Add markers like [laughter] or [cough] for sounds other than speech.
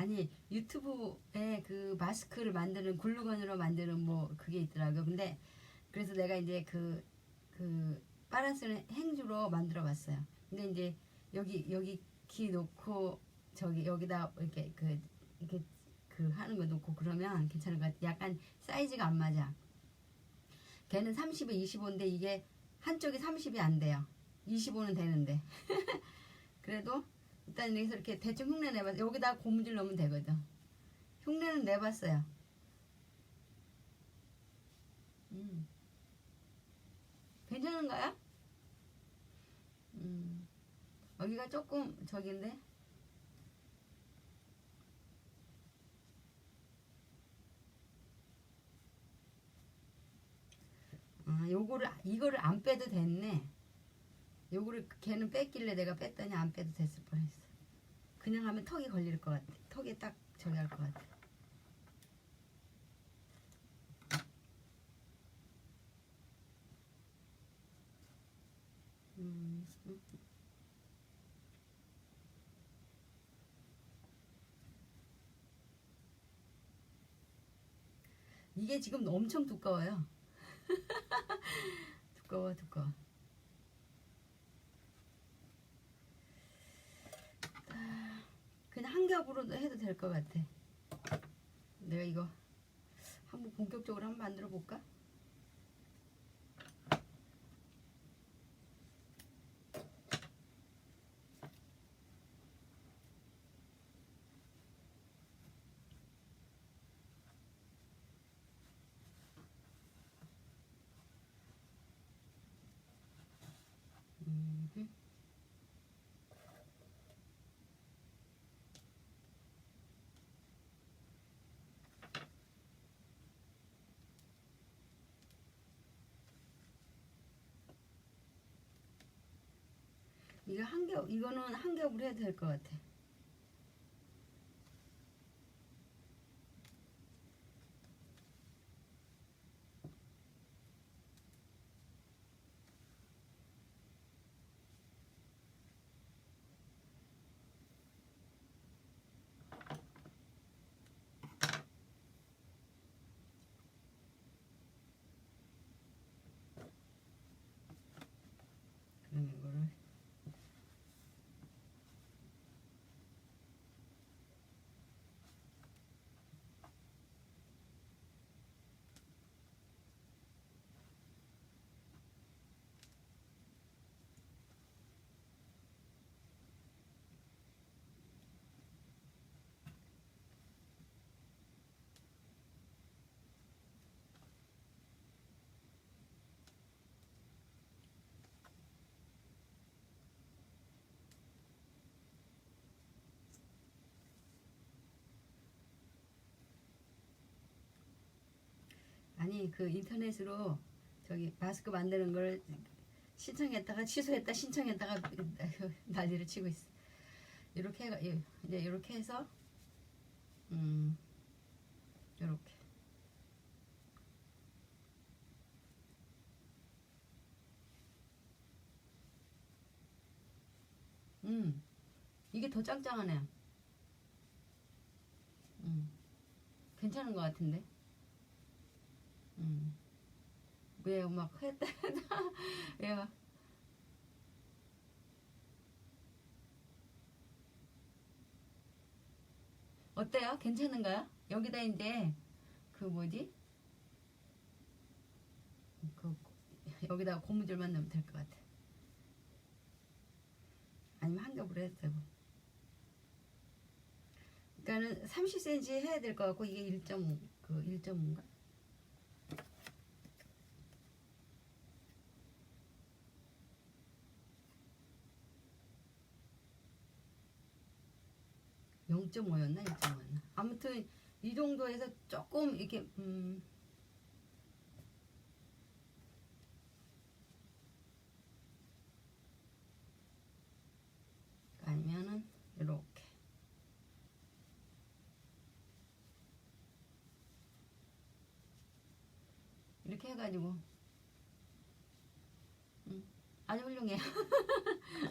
아니 유튜브에 그 마스크를 만드는 글루건으로 만드는 뭐 그게 있더라고요. 근데 그래서 내가 이제 그그 바란스는 행주로 만들어 봤어요. 근데 이제 여기 여기 키 놓고 저기 여기다 이렇게 그 이렇게 그 하는 거 놓고 그러면 괜찮은 것 같아. 약간 사이즈가 안 맞아. 걔는 30에 25인데 이게 한쪽이 30이 안 돼요. 25는 되는데. [laughs] 그래도 일단 여기서 이렇게 대충 흉내 내봤어. 여기다 고무줄 넣으면 되거든. 흉내는 내봤어요. 음. 괜찮은가요? 음. 여기가 조금 저긴데. 아, 요거를 이거를 안 빼도 됐네. 요거를 걔는 뺐길래 내가 뺐더니 안 빼도 됐을 뻔했어. 그냥 하면 턱이 걸릴 것 같아. 턱에 딱 저기 할 것 같아. 이게 지금 엄청 두꺼워요. [laughs] 두꺼워, 두꺼워. 아, 겹으로도 해도 될 것 같아. 내가 이거 한번 본격적으로 한번 만들어 볼까? 음 이거 한 겹, 이거는 한 겹으로 해도 될 것 같아. 그럼 이거를 아니 그 인터넷으로 저기 마스크 만드는 걸 신청했다가 취소했다 신청했다가 [laughs] 난리를 치고 있어. 이렇게 해가 예, 이제 이렇게 해서 음 이렇게 음 이게 더 짱짱하네. 음 괜찮은 것 같은데. 음. 왜막 했다 [laughs] 왜 막. 어때요? 괜찮은가요? 여기다 이제 그 뭐지? 그 여기다가 고무줄만 넣으면 될 것 같아. 아니면 한 겹으로 해도 되고. 그러니까는 30cm 해야 될 것 같고 이게 1.5, 그 1.5인가? 0.5였나 1.5였나? 아무튼 이 정도에서 조금 이렇게 음. 아니면은 이렇게. 이렇게 해가지고. 음, 아주 훌륭해요 [laughs]